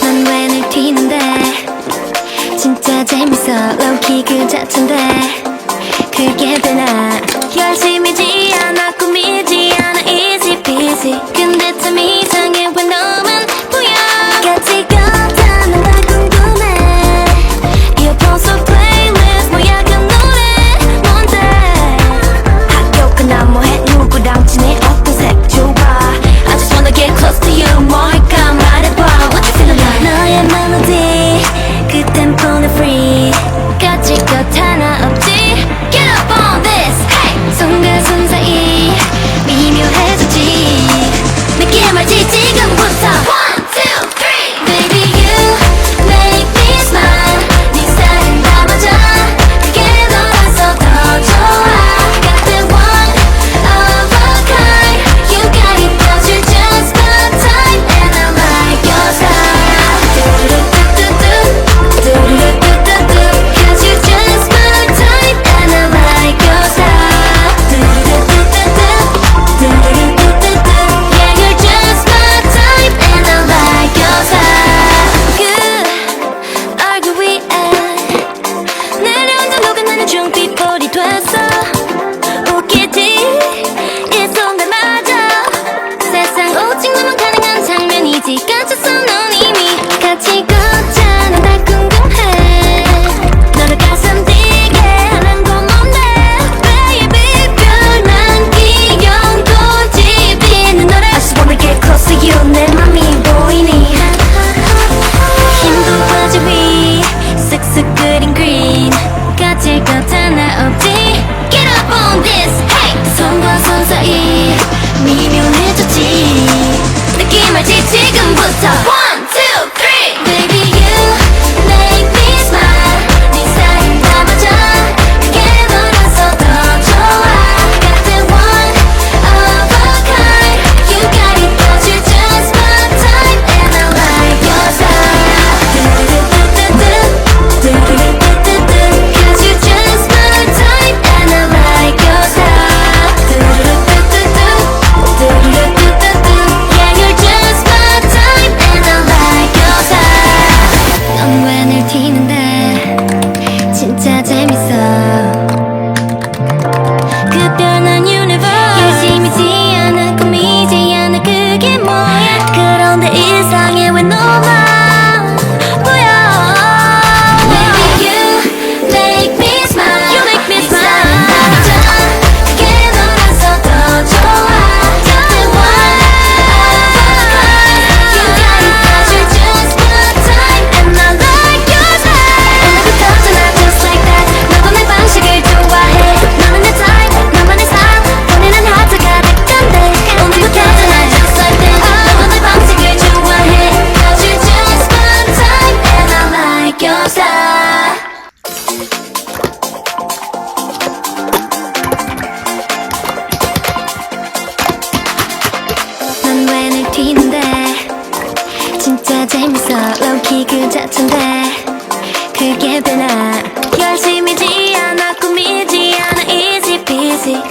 넌왜늘 튀는데 진짜 재밌어. 로키 그 자체인데 그게 되나 재밌어 로우키 그 자체인데. 그게 되나 열심이지 않아 꾸미지 않아. easy peasy